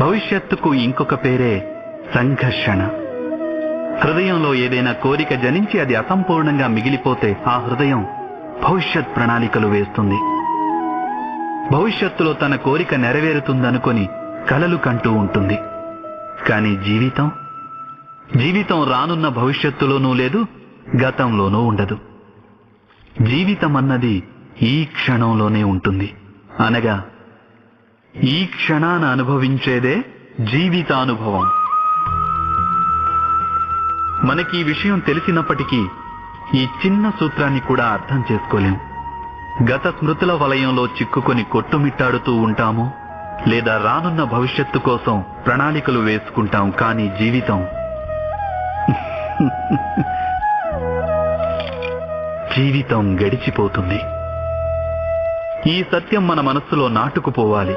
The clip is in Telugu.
భవిష్యత్తుకు ఇంకొక పేరే సంఘర్షణ. హృదయంలో ఏదైనా కోరిక జనించి అది అసంపూర్ణంగా మిగిలిపోతే ఆ హృదయం భవిష్యత్ ప్రణాళికలు వేస్తుంది. భవిష్యత్తులో తన కోరిక నెరవేరుతుందనుకొని కలలు కంటూ ఉంటుంది. కానీ జీవితం? జీవితం రానున్న భవిష్యత్తులోనూ లేదు గతంలోనూ ఉండదు. జీవితం అన్నది ఈ క్షణంలోనే ఉంటుంది. అనగా ఈ క్షణాన అనుభవించేదే జీవితానుభవం. మనకి ఈ విషయం తెలిసినప్పటికీ ఈ చిన్న సూత్రాన్ని కూడా అర్థం చేసుకోలేం. గత స్మృతుల వలయంలో చిక్కుకొని కొట్టుమిట్టాడుతూ ఉంటాము లేదా రానున్న భవిష్యత్తు కోసం ప్రణాళికలు వేసుకుంటాం కానీ జీవితం. జీవితం గడిచిపోతుంది. ఈ సత్యం మన మనస్సులో నాటుకుపోవాలి.